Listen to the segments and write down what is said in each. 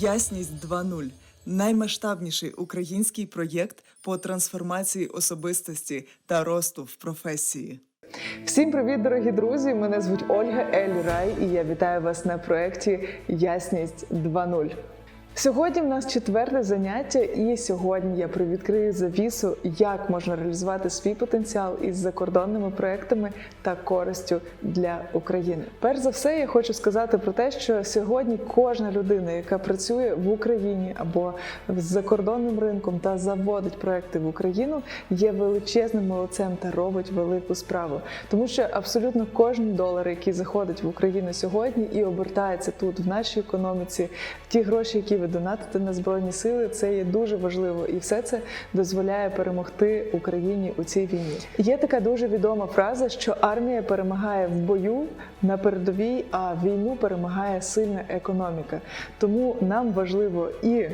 Ясність 2.0 наймасштабніший український проєкт по трансформації особистості та росту в професії. Всім привіт, дорогі друзі! Мене звуть Ольга Ель Рай, і я вітаю вас на проєкті Ясність 2.0. Сьогодні в нас четверте заняття, і сьогодні я привідкрию завісу, як можна реалізувати свій потенціал із закордонними проектами та користю для України. Перш за все, я хочу сказати про те, що сьогодні кожна людина, яка працює в Україні або з закордонним ринком та заводить проекти в Україну, є величезним молодцем та робить велику справу, тому що абсолютно кожен долар, який заходить в Україну сьогодні і обертається тут в нашій економіці, ті гроші, які ви донатите на збройні сили, це є дуже важливо, і все це дозволяє перемогти Україні у цій війні. Є така дуже відома фраза, що армія перемагає в бою на передовій, а війну перемагає сильна економіка. Тому нам важливо і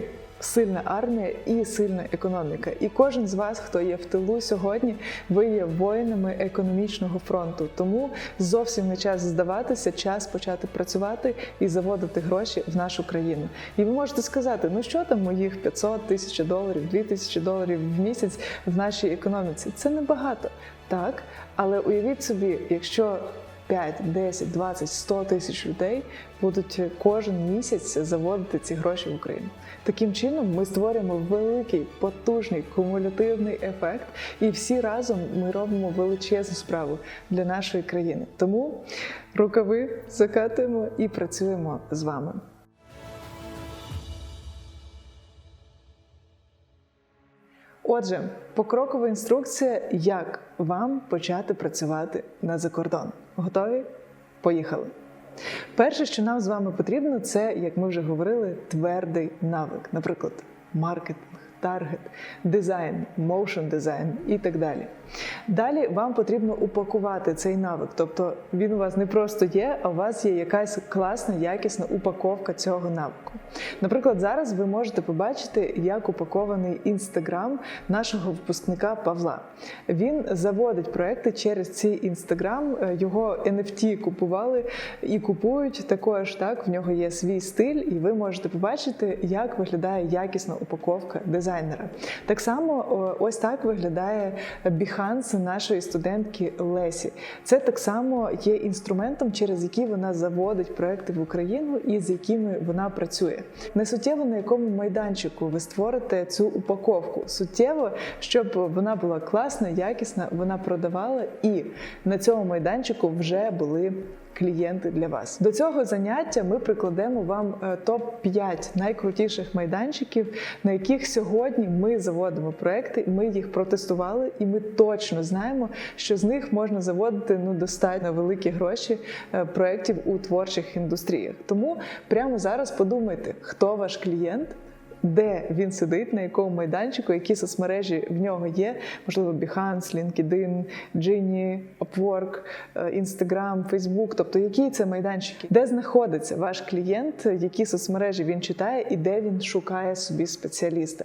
Сильна армія і сильна економіка. І кожен з вас, хто є в тилу сьогодні, ви є воїнами економічного фронту. Тому зовсім не час здаватися, час почати працювати і заводити гроші в нашу країну. І ви можете сказати, ну що там моїх 500 тисяч доларів, 2 тисячі доларів в місяць в нашій економіці? Це небагато, так, але уявіть собі, якщо 5, 10, 20, 100 тисяч людей будуть кожен місяць заводити ці гроші в Україну. Таким чином ми створюємо великий, потужний кумулятивний ефект, і всі разом ми робимо величезну справу для нашої країни. Тому рукави закатуємо і працюємо з вами. Отже, покрокова інструкція, як вам почати працювати на закордон. Готові? Поїхали! Перше, що нам з вами потрібно, це, як ми вже говорили, твердий навик, наприклад, маркетинг, таргет, дизайн, моушн дизайн і так далі. Далі вам потрібно упакувати цей навик, тобто він у вас не просто є, а у вас є якась класна, якісна упаковка цього навику. Наприклад, зараз ви можете побачити, як упакований інстаграм нашого випускника Павла. Він заводить проекти через цей інстаграм, його NFT купували і купують також. Так, в нього є свій стиль, і ви можете побачити, як виглядає якісна упаковка дизайнера. Так само ось так виглядає Behance нашої студентки Лесі. Це так само є інструментом, через який вона заводить проекти в Україну і з якими вона працює. Не суттєво на якому майданчику ви створите цю упаковку. Суттєво, щоб вона була класна, якісна, вона продавала, і на цьому майданчику вже були. Клієнти для вас до цього заняття ми прикладемо вам топ 5 найкрутіших майданчиків, на яких сьогодні ми заводимо проекти. Ми їх протестували, і ми точно знаємо, що з них можна заводити ну достатньо великі гроші проєктів у творчих індустріях. Тому прямо зараз подумайте, хто ваш клієнт. Де він сидить, на якому майданчику, які соцмережі в нього є, можливо, Behance, LinkedIn, Gini, Upwork, Instagram, Facebook, тобто які це майданчики, де знаходиться ваш клієнт, які соцмережі він читає і де він шукає собі спеціаліста.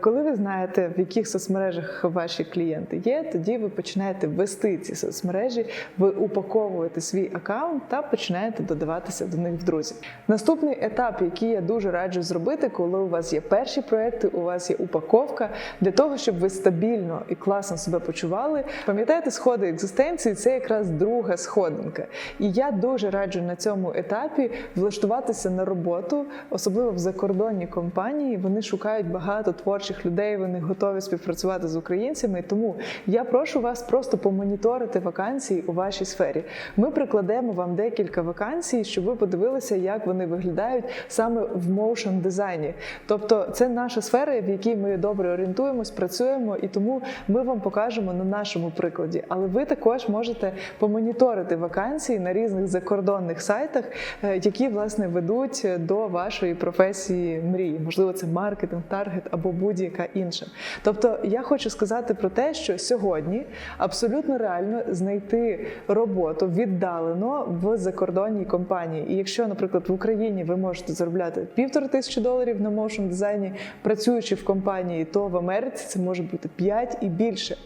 Коли ви знаєте, в яких соцмережах ваші клієнти є, тоді ви починаєте вести ці соцмережі, ви упаковуєте свій аккаунт та починаєте додаватися до них в друзі. Наступний етап, який я дуже раджу зробити, коли у вас є перші проекти, у вас є упаковка для того, щоб ви стабільно і класно себе почували. Пам'ятаєте, сходи екзистенції це якраз друга сходинка. І я дуже раджу на цьому етапі влаштуватися на роботу, особливо в закордонній компанії. Вони шукають багато творчих людей, вони готові співпрацювати з українцями. Тому я прошу вас просто помоніторити вакансії у вашій сфері. Ми прикладемо вам декілька вакансій, щоб ви подивилися, як вони виглядають саме в моушн дизайні. Тобто це наша сфера, в якій ми добре орієнтуємось, працюємо, і тому ми вам покажемо на нашому прикладі. Але ви також можете помоніторити вакансії на різних закордонних сайтах, які власне ведуть до вашої професії мрії. Можливо, це маркетинг, таргет або будь-яка інша. Тобто, я хочу сказати про те, що сьогодні абсолютно реально знайти роботу віддалено в закордонній компанії. І якщо, наприклад, в Україні ви можете заробляти півтори тисячі доларів на моушн дизайні, працюючи в компанії, то в Америці це може бути 5 і більше.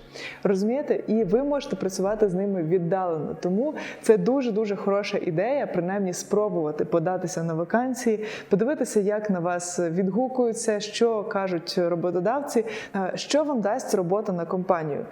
Розумієте? І ви можете працювати з ними віддалено. Тому це дуже дуже хороша ідея, принаймні спробувати податися на вакансії, подивитися, як на вас відгукуються, що кажуть роботодавці, е, що вам дасть робота на компанію.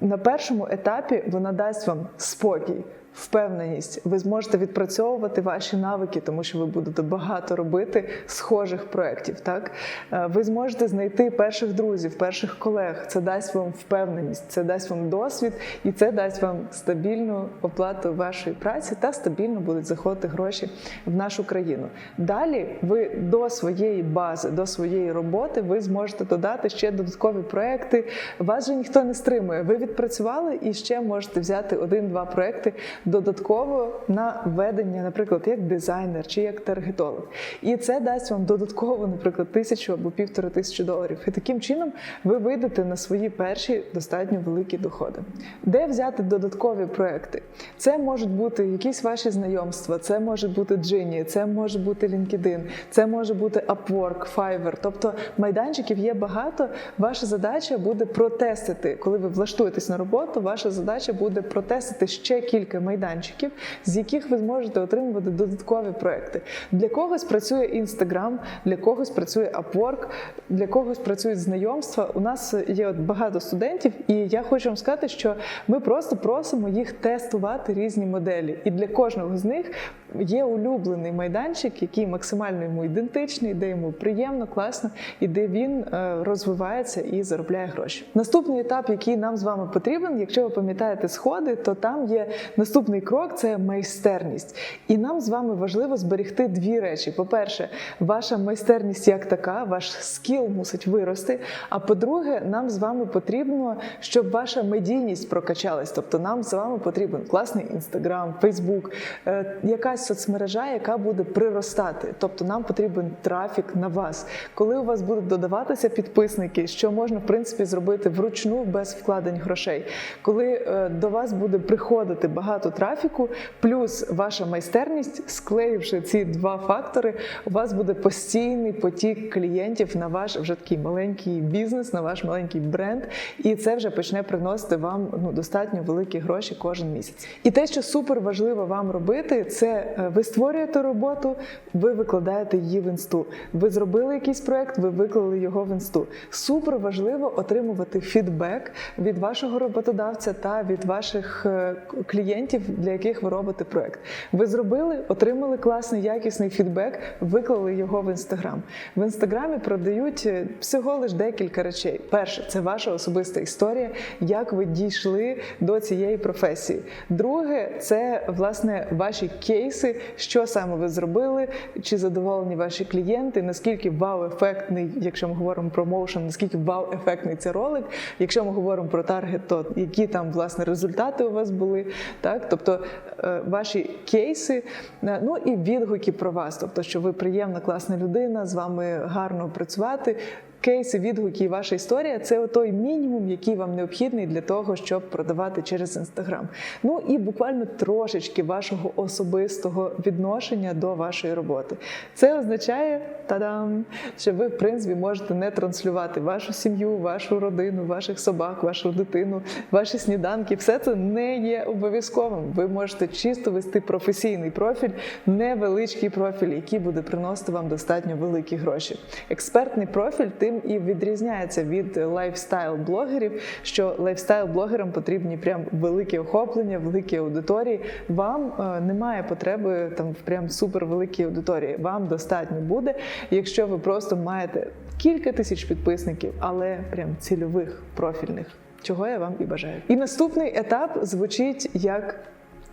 На першому етапі вона дасть вам спокій. Впевненість, ви зможете відпрацьовувати ваші навики, тому що ви будете багато робити схожих проєктів. Так Е, ви зможете знайти перших друзів, перших колег. Це дасть вам впевненість, це дасть вам досвід, і це дасть вам стабільну оплату вашої праці та стабільно будуть заходити гроші в нашу країну. Далі ви до своєї бази, до своєї роботи, ви зможете додати ще додаткові проекти. Вас же ніхто не стримує. Ви відпрацювали і ще можете взяти один-два проекти додатково на ведення, наприклад, як дизайнер чи як таргетолог. І це дасть вам додатково, наприклад, тисячу або півтори тисячі доларів. І таким чином ви вийдете на свої перші достатньо великі доходи. Де взяти додаткові проекти? Це можуть бути якісь ваші знайомства, це може бути Джині, це може бути LinkedIn, це може бути Upwork, Fiverr. Тобто майданчиків є багато. Ваша задача буде протестити, коли ви влаштуєтесь на роботу. Ваша задача буде протестити ще кілька майданчиків, з яких ви зможете отримувати додаткові проекти. Для когось працює Instagram, для когось працює Upwork, для когось працюють знайомства. У нас є от багато студентів, і я хочу вам сказати, що ми просто просимо їх тестувати різні моделі. І для кожного з них є улюблений майданчик, який максимально йому ідентичний, де йому приємно, класно, і де він е, розвивається і заробляє гроші. Наступний етап, який нам з вами потрібен, якщо ви пам'ятаєте сходи, то там є наступний крок це майстерність. І нам з вами важливо зберегти дві речі: по-перше, ваша майстерність як така, ваш скіл мусить вирости. А по-друге, нам з вами потрібно, щоб ваша медійність прокачалась. Тобто нам з вами потрібен класний інстаграм, фейсбук, якась соцмережа, яка буде приростати. Тобто нам потрібен трафік на вас. Коли у вас будуть додаватися підписники, що можна в принципі зробити вручну без вкладень грошей, коли е, до вас буде приходити багато трафіку, плюс ваша майстерність, склеївши ці два фактори, у вас буде постійний потік клієнтів на ваш вже такий маленький бізнес, на ваш маленький бренд, і це вже почне приносити вам ну достатньо великі гроші кожен місяць. І те, що супер важливо вам робити, це ви створюєте роботу, ви викладаєте її в інсту. Ви зробили якийсь проект, ви виклали його в інсту. Супер важливо отримувати фідбек від вашого роботодавця та від ваших е, клієнтів, для яких ви робите проект. Ви зробили, отримали класний якісний фідбек, виклали його в інстаграм. В інстаграмі продають е, всього лиш декілька речей. Перше, це ваша особиста історія, як ви дійшли до цієї професії. Друге, це власне ваші кейси, що саме ви зробили, чи задоволені ваші клієнти, наскільки вау-ефектний, якщо ми говоримо про моушен, наскільки вау-ефектний це ролик. Якщо ми говоримо про таргет, то які там власне результати у вас були, так тобто е, ваші кейси, е, ну і відгуки про вас, тобто, що ви приємна, класна людина, з вами гарно працювати. Кейси, відгуки і ваша історія це той мінімум, який вам необхідний для того, щоб продавати через інстаграм. Ну і буквально трошечки вашого особистого відношення до вашої роботи. Це означає та-дам, що ви, в принципі, можете не транслювати вашу сім'ю, вашу родину, ваших собак, вашу дитину, ваші сніданки. Все це не є обов'язковим. Ви можете чисто вести професійний профіль, невеличкий профіль, який буде приносити вам достатньо великі гроші. Експертний профіль тим і відрізняється від лайфстайл-блогерів, що лайфстайл-блогерам потрібні прям великі охоплення, великі аудиторії. Вам е, немає потреби там в прям супервеликій аудиторії. Вам достатньо буде, якщо ви просто маєте кілька тисяч підписників, але прям цільових профільних. Чого я вам і бажаю. І наступний етап звучить як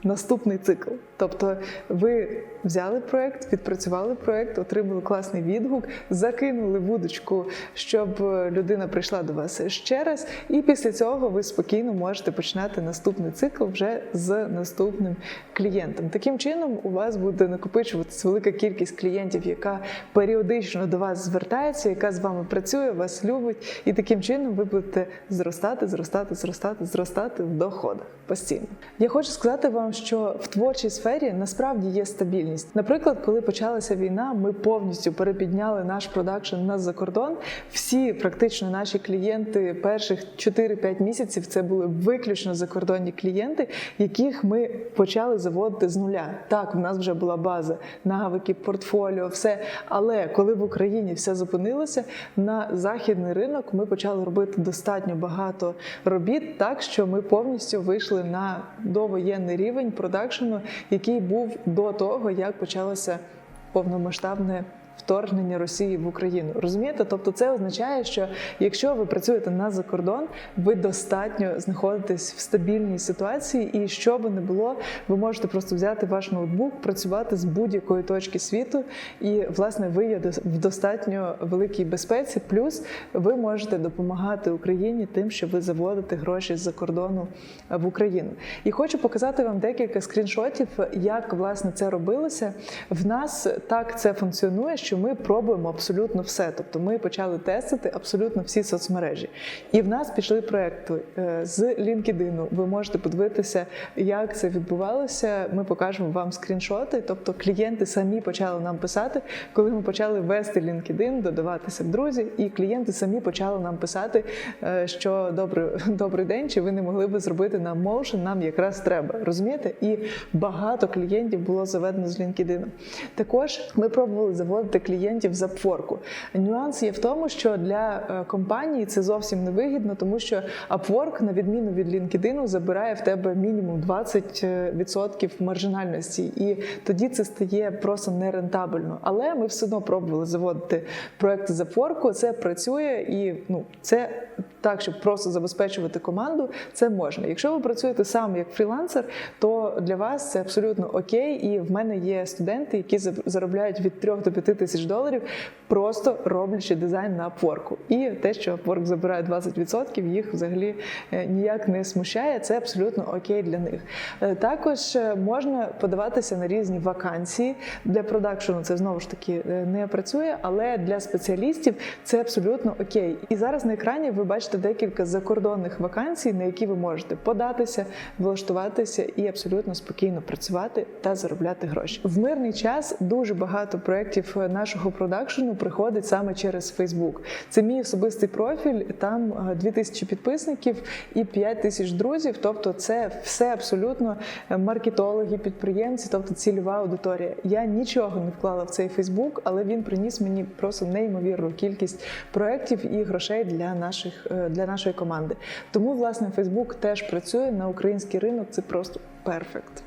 наступний цикл. Тобто ви взяли проект, відпрацювали проект, отримали класний відгук, закинули вудочку, щоб людина прийшла до вас ще раз, і після цього ви спокійно можете починати наступний цикл вже з наступним клієнтом. Таким чином, у вас буде накопичуватися велика кількість клієнтів, яка періодично до вас звертається, яка з вами працює, вас любить, і таким чином ви будете зростати, зростати, зростати, зростати в доходах постійно. Я хочу сказати вам, що в творчій сфері насправді є стабільність. Стабільність. Наприклад, коли почалася війна, ми повністю перепідняли наш продакшн на закордон. Всі практично наші клієнти перших 4-5 місяців це були виключно закордонні клієнти, яких ми почали заводити з нуля. Так, в нас вже була база, навики, портфоліо, все. Але коли в Україні все зупинилося, на західний ринок ми почали робити достатньо багато робіт, так що ми повністю вийшли на довоєнний рівень продакшену, який був до того, як почалося повномасштабне. Вторгнення Росії в Україну розумієте? Тобто, це означає, що якщо ви працюєте на закордон, ви достатньо знаходитесь в стабільній ситуації, і що би не було, ви можете просто взяти ваш ноутбук, працювати з будь-якої точки світу, і власне ви є в достатньо великій безпеці. Плюс ви можете допомагати Україні тим, що ви заводите гроші з-за кордону в Україну. І хочу показати вам декілька скріншотів, як власне це робилося. В нас так це функціонує, що ми пробуємо абсолютно все. Тобто ми почали тестити абсолютно всі соцмережі. І в нас пішли проекти е, з LinkedIn. Ви можете подивитися, як це відбувалося. Ми покажемо вам скріншоти. Тобто клієнти самі почали нам писати, коли ми почали вести LinkedIn, додаватися в друзі, і клієнти самі почали нам писати, е, що добрий, добрий день, чи ви не могли би зробити нам моушен, нам якраз треба. Розумієте? І багато клієнтів було заведено з LinkedIn. Також ми пробували заводити клієнтів з Upwork. Нюанс є в тому, що для е, компанії це зовсім не вигідно, тому що Upwork, на відміну від LinkedIn, забирає в тебе мінімум 20% маржинальності, і тоді це стає просто нерентабельно. Але ми все одно пробували заводити проекти з Upwork, Це працює і ну це так, щоб просто забезпечувати команду, це можна. Якщо ви працюєте сам як фрілансер, то для вас це абсолютно окей. І в мене є студенти, які заробляють від 3 до 5 тисяч доларів, просто роблячи дизайн на Upwork. І те, що Upwork забирає 20%, їх взагалі е, ніяк не смущає. Це абсолютно окей для них. Е, Також е, можна подаватися на різні вакансії для продакшену. Це знову ж таки не працює, але для спеціалістів це абсолютно окей. І зараз на екрані ви бачите декілька закордонних вакансій, на які ви можете податися, влаштуватися і абсолютно спокійно працювати та заробляти гроші. В мирний час дуже багато проєктів нашого продакшену приходить саме через Facebook. Це мій особистий профіль. Там е, 2000 підписників і 5 тисяч друзів. Тобто, це все абсолютно е, маркетологи, підприємці, тобто цільова аудиторія. Я нічого не вклала в цей Facebook, але він приніс мені просто неймовірну кількість проєктів і грошей для наших е, для нашої команди. Тому власне Facebook теж працює на український ринок. Це просто перфект.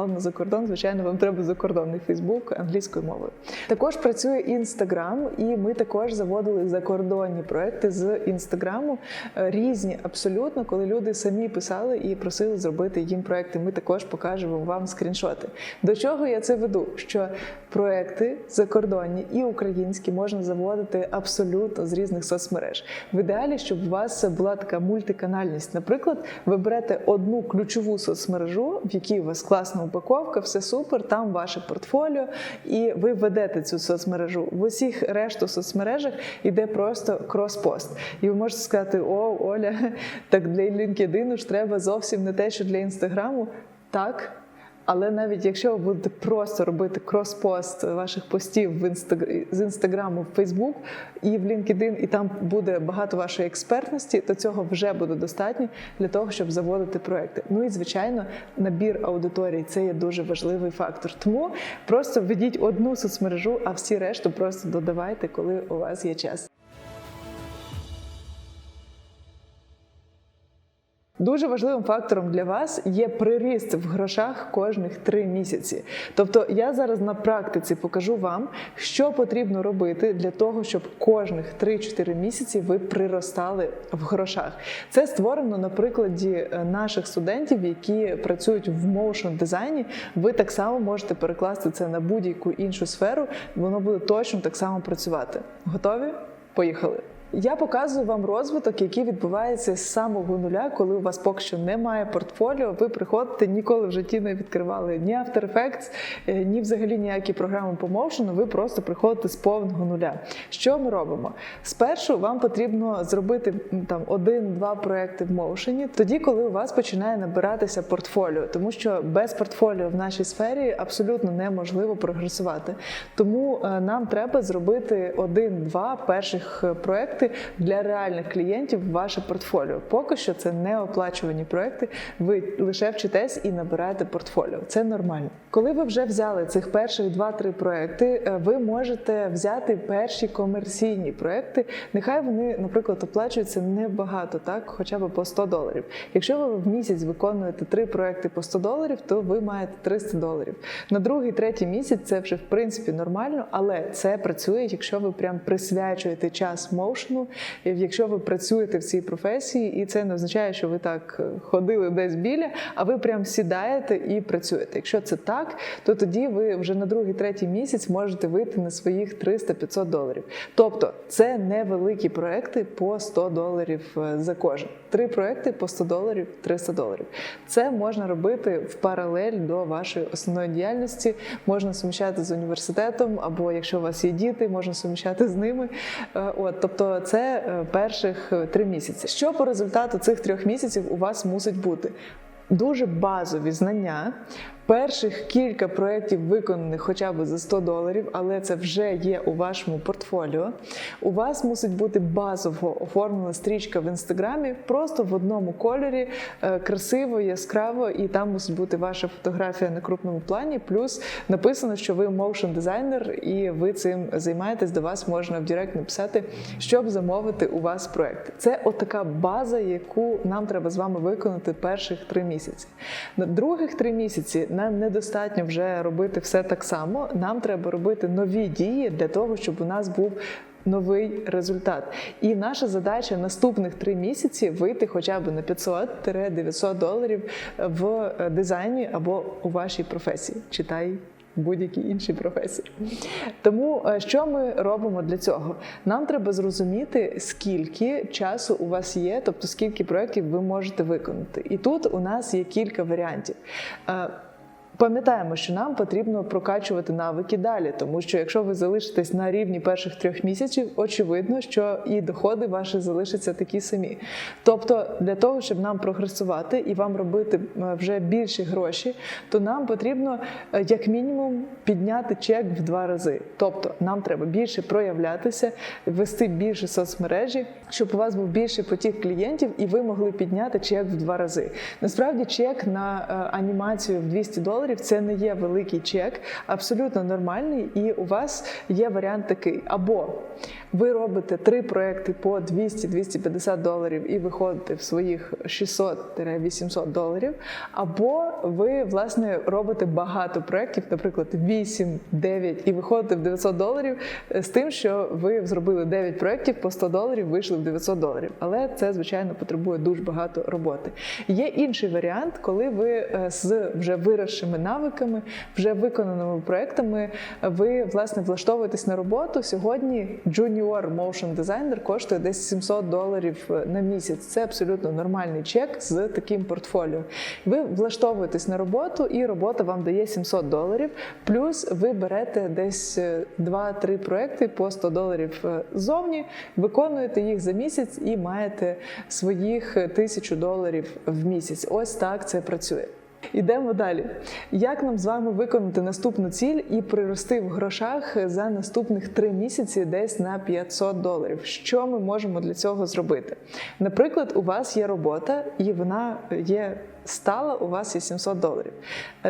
Але на закордон, звичайно, вам треба закордонний Фейсбук англійською мовою. Також працює Інстаграм, і ми також заводили закордонні проекти з інстаграму е, різні абсолютно, коли люди самі писали і просили зробити їм проекти. Ми також покажемо вам скріншоти. До чого я це веду? Що проекти закордонні і українські можна заводити абсолютно з різних соцмереж. В ідеалі, щоб у вас була така мультиканальність. Наприклад, ви берете одну ключову соцмережу, в якій у вас класна упаковка, все супер, там ваше портфоліо, і ви ведете цю соцмережу. В усіх решту соцмережах йде просто крос-пост. І ви можете сказати: О, Оля, так для LinkedIn ж треба зовсім не те, що для інстаграму. Так. Але навіть якщо ви будете просто робити крос-пост ваших постів в інстаг... з інстаграму в Фейсбук і в LinkedIn, і там буде багато вашої експертності, то цього вже буде достатньо для того, щоб заводити проекти. Ну і звичайно, набір аудиторії це є дуже важливий фактор. Тому просто введіть одну соцмережу, а всі решту просто додавайте, коли у вас є час. Дуже важливим фактором для вас є приріст в грошах кожних три місяці. Тобто я зараз на практиці покажу вам, що потрібно робити для того, щоб кожних 3-4 місяці ви приростали в грошах. Це створено на прикладі е, наших студентів, які працюють в моушн дизайні. Ви так само можете перекласти це на будь-яку іншу сферу. Воно буде точно так само працювати. Готові? Поїхали! Я показую вам розвиток, який відбувається з самого нуля, коли у вас поки що немає портфоліо. Ви приходите, ніколи в житті не відкривали ні After Effects, е, ні взагалі ніякі програми по моушену. Ви просто приходите з повного нуля. Що ми робимо? Спершу вам потрібно зробити там один-два проекти в моушені, тоді, коли у вас починає набиратися портфоліо, тому що без портфоліо в нашій сфері абсолютно неможливо прогресувати. Тому е, нам треба зробити один-два перших е, проекти для реальних клієнтів в ваше портфоліо. Поки що це не оплачувані проекти. Ви лише вчитесь і набираєте портфоліо. Це нормально. Коли ви вже взяли цих перших два-три проекти, е, ви можете взяти перші комерційні проекти. Нехай вони, наприклад, оплачуються небагато, так, хоча б по 100 доларів. Якщо ви в місяць виконуєте три проекти по 100 доларів, то ви маєте 300 доларів. На другий, третій місяць це вже в принципі нормально, але це працює, якщо ви прям присвячуєте час моушену, якщо ви працюєте в цій професії, і це не означає, що ви так е, ходили десь біля, а ви прям сідаєте і працюєте. Якщо це так, то тоді ви вже на другий, третій місяць можете вийти на своїх 300-500 доларів. Тобто це невеликі проекти по 100 доларів е, за кожен. Три проекти по 100 доларів, 300 доларів. Це можна робити в паралель до вашої основної діяльності. Можна суміщати з університетом, або якщо у вас є діти, можна суміщати з ними. Е, От, тобто, це е, перших е, три місяці. Що по результату цих трьох місяців у вас мусить бути? Дуже базові знання. Перших кілька проєктів виконаних хоча б за 100 доларів, але це вже є у вашому портфоліо. У вас мусить бути базово оформлена стрічка в інстаграмі, просто в одному кольорі, е, красиво, яскраво, і там мусить бути ваша фотографія на крупному плані. Плюс написано, що ви моушн дизайнер і ви цим займаєтесь. До вас можна в Директ написати, щоб замовити у вас проект. Це отака база, яку нам треба з вами виконати перших три місяці. На других три місяці нам недостатньо вже робити все так само. Нам треба робити нові дії для того, щоб у нас був. Новий результат, і наша задача наступних три місяці вийти хоча б на 500-900 доларів в дизайні або у вашій професії. Читай будь-якій іншій професії. Тому е, що ми робимо для цього? Нам треба зрозуміти, скільки часу у вас є, тобто скільки проєктів ви можете виконати. І тут у нас є кілька варіантів. Пам'ятаємо, що нам потрібно прокачувати навики далі, тому що якщо ви залишитесь на рівні перших трьох місяців, очевидно, що і доходи ваші залишаться такі самі. Тобто, для того, щоб нам прогресувати і вам робити е, вже більші гроші, то нам потрібно е, як мінімум підняти чек в два рази. Тобто, нам треба більше проявлятися, вести більше соцмережі, щоб у вас був більший потік клієнтів, і ви могли підняти чек в два рази. Насправді, чек на е, анімацію в 200 доларів це не є великий чек, абсолютно нормальний, і у вас є варіант такий: або ви робите три проекти по 200-250 доларів і виходите в своїх 600-800 доларів, або ви власне робите багато проєктів, наприклад, 8-9, і виходите в 900 доларів з тим, що ви зробили 9 проєктів по 100 доларів, вийшли в 900 доларів. Але це звичайно потребує дуже багато роботи. Є інший варіант, коли ви е, з вже виросшими навиками, вже виконаними проектами, ви власне влаштовуєтесь на роботу. Сьогодні junior motion designer коштує десь 700 доларів е, на місяць. Це абсолютно нормальний чек з таким портфоліо. Ви влаштовуєтесь на роботу, і робота вам дає 700 доларів. Плюс ви берете десь е, 2-3 проекти по 100 доларів е, ззовні, виконуєте їх за місяць і маєте своїх 1000 доларів в місяць. Ось так це працює. Ідемо далі. Як нам з вами виконати наступну ціль і прирости в грошах за наступних три місяці десь на 500 доларів? Що ми можемо для цього зробити? Наприклад, у вас є робота, і вона є стала, у вас є 700 доларів.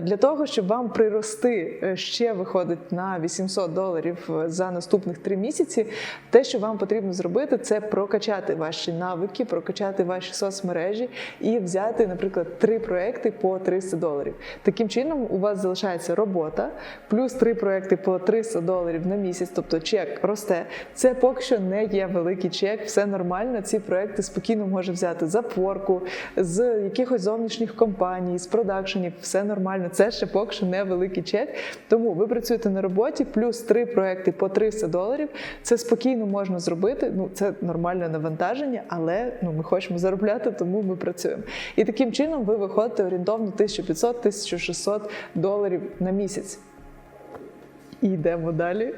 Для того, щоб вам прирости е, ще виходить на 800 доларів е, за наступних три місяці, те, що вам потрібно зробити, це прокачати ваші навики, прокачати ваші соцмережі і взяти, наприклад, три проекти по 300 доларів. Таким чином, у вас залишається робота, плюс три проекти по 300 доларів на місяць, тобто чек росте. Це поки що не є великий чек, все нормально. Ці проекти спокійно може взяти з Upwork, з якихось зовнішніх зовнішніх компаній, з продакшенів, все нормально. Це ще поки що не великий чек. Тому ви працюєте на роботі, плюс три проекти по 300 доларів. Це спокійно можна зробити. Ну це нормальне навантаження, але ну ми хочемо заробляти, тому ми працюємо. І таким чином ви виходите орієнтовно 1500-1600 доларів на місяць. І йдемо далі.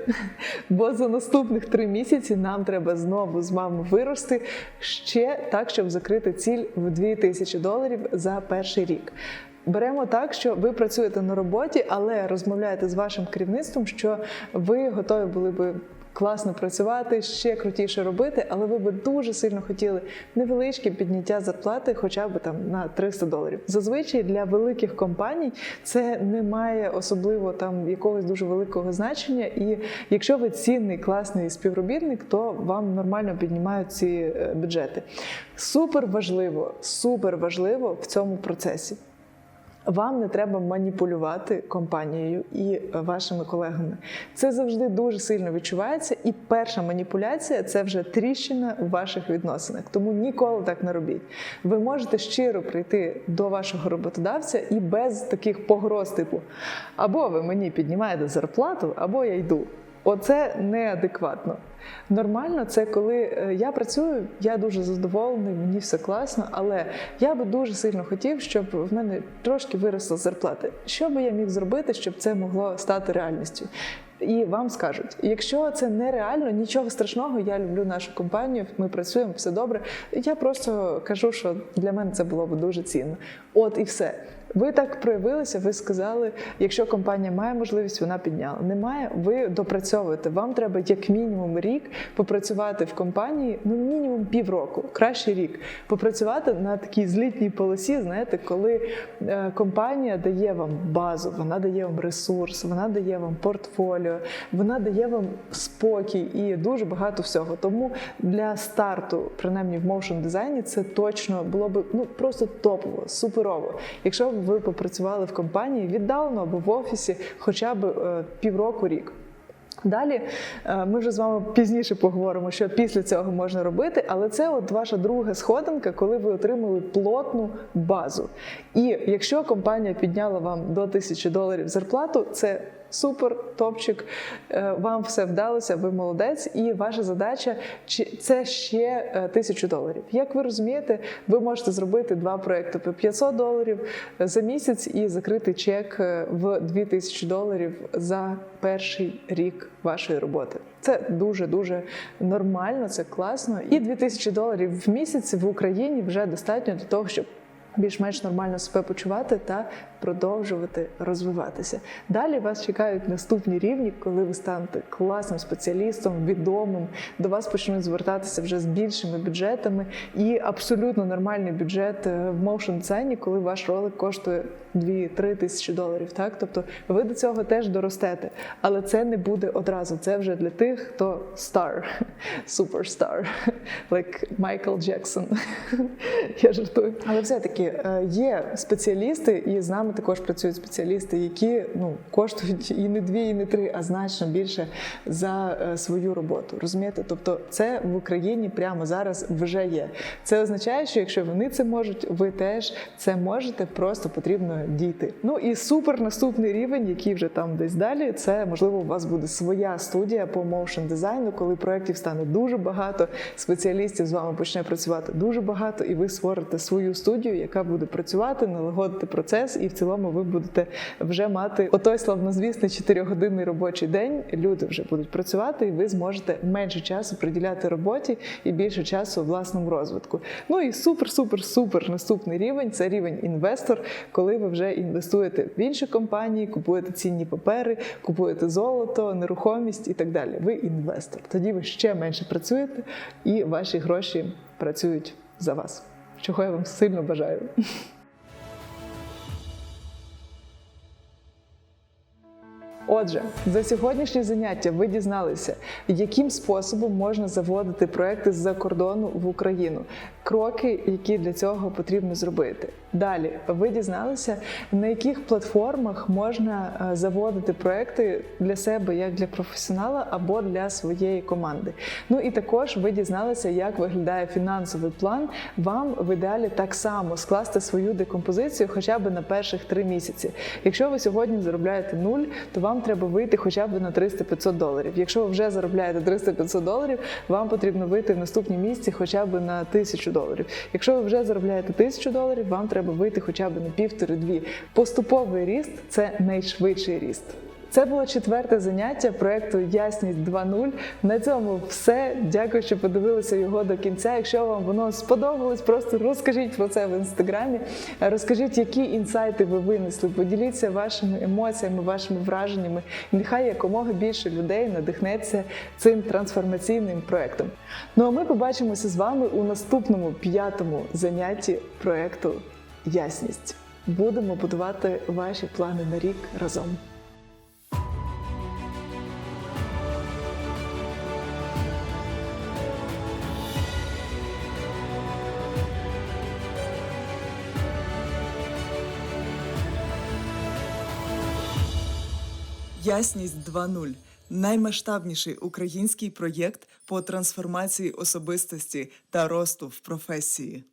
Бо за наступних три місяці нам треба знову з вами вирости ще так, щоб закрити ціль в 2000 доларів за перший рік. Беремо так, що ви працюєте на роботі, але розмовляєте з вашим керівництвом, що ви готові були би класно працювати, ще крутіше робити, але ви би дуже сильно хотіли невеличке підняття зарплати, хоча б там на 300 доларів. Зазвичай для великих компаній це не має особливо там якогось дуже великого значення. І якщо ви цінний класний співробітник, то вам нормально піднімають ці е, бюджети. Супер важливо, супер важливо в цьому процесі. Вам не треба маніпулювати компанією і вашими колегами. Це завжди дуже сильно відчувається. І перша маніпуляція це вже тріщина у ваших відносинах. Тому ніколи так не робіть. Ви можете щиро прийти до вашого роботодавця і без таких погроз, типу або ви мені піднімаєте зарплату, або я йду. Оце неадекватно. Нормально, це коли е, я працюю, я дуже задоволений, мені все класно, але я би дуже сильно хотів, щоб в мене трошки виросла зарплата. Що би я міг зробити, щоб це могло стати реальністю? І вам скажуть, якщо це нереально, нічого страшного, я люблю нашу компанію, ми працюємо, все добре. Я просто кажу, що для мене це було б дуже цінно. От і все. Ви так проявилися, ви сказали, якщо компанія має можливість, вона підняла. Немає, ви допрацьовуєте. Вам треба як мінімум рік попрацювати в компанії, ну мінімум півроку, краще рік, попрацювати на такій злітній полосі. Знаєте, коли е, компанія дає вам базу, вона дає вам ресурс, вона дає вам портфоліо, вона дає вам спокій і дуже багато всього. Тому для старту, принаймні в моушн дизайні, це точно було б ну просто топово, суперово. Якщо ви попрацювали в компанії віддалено або в офісі, хоча б е, півроку рік. Далі е, ми вже з вами пізніше поговоримо, що після цього можна робити, але це от ваша друга сходинка, коли ви отримали плотну базу. І якщо компанія підняла вам до 1000 доларів зарплату, це супер, топчик, е, вам все вдалося, ви молодець, і ваша задача це ще е, 1000 доларів. Як ви розумієте, ви можете зробити два проекти по 500 доларів за місяць і закрити чек е, в 2000 доларів за перший рік вашої роботи. Це дуже дуже нормально, це класно. І 2000 доларів в місяць в Україні вже достатньо для того, щоб більш-менш нормально себе почувати та продовжувати розвиватися. Далі вас чекають наступні рівні, коли ви станете класним спеціалістом, відомим. До вас почнуть звертатися вже з більшими бюджетами і абсолютно нормальний бюджет е, в моушн дизайні, коли ваш ролик коштує 2-3 тисячі доларів. Так, тобто ви до цього теж доростете, але це не буде одразу. Це вже для тих, хто star, суперстар, like Майкл Джексон. Я жартую. Але все-таки е, є спеціалісти, і з нами також працюють спеціалісти, які ну коштують і не дві, і не три, а значно більше за е, свою роботу. Розумієте? Тобто, це в Україні прямо зараз вже є. Це означає, що якщо вони це можуть, ви теж це можете, просто потрібно дійти. Ну і супер наступний рівень, який вже там десь далі. Це можливо у вас буде своя студія по моушн дизайну, коли проєктів стане дуже багато, спеціалістів з вами почне працювати дуже багато, і ви створите свою студію, яка буде працювати, налагодити процес, і в цілому ви будете вже мати отой славнозвісний 4-годинний робочий день. Люди вже будуть працювати, і ви зможете менше часу приділяти роботі і більше часу власному розвитку. Ну і супер, супер, супер наступний рівень це рівень інвестор, коли ви вже інвестуєте в інші компанії, купуєте цінні папери, купуєте золото, нерухомість і так далі. Ви інвестор. Тоді ви ще менше працюєте, і ваші гроші працюють за вас. Чого я вам сильно бажаю. Отже, за сьогоднішнє заняття ви дізналися, яким способом можна заводити проекти з-за кордону в Україну, кроки, які для цього потрібно зробити. Далі ви дізналися, на яких платформах можна е, заводити проекти для себе як для професіонала або для своєї команди. Ну і також ви дізналися, як виглядає фінансовий план. Вам в ідеалі так само скласти свою декомпозицію хоча б на перших три місяці. Якщо ви сьогодні заробляєте нуль, то вам треба вийти хоча б на 300-500 доларів. Якщо ви вже заробляєте 300-500 доларів, вам потрібно вийти в наступні місяці хоча б на 1000 доларів. Якщо ви вже заробляєте 1000 доларів, вам треба вийти хоча б на півтори-дві. Поступовий ріст це найшвидший ріст. Це було четверте заняття проекту Ясність 2.0. На цьому все. Дякую, що подивилися його до кінця. Якщо вам воно сподобалось, просто розкажіть про це в інстаграмі. Розкажіть, які інсайти ви винесли. Поділіться вашими емоціями, вашими враженнями. Нехай якомога більше людей надихнеться цим трансформаційним проектом. Ну а ми побачимося з вами у наступному п'ятому занятті проекту Ясність. Будемо будувати ваші плани на рік разом. Ясність 2.0 наймасштабніший український проєкт по трансформації особистості та росту в професії.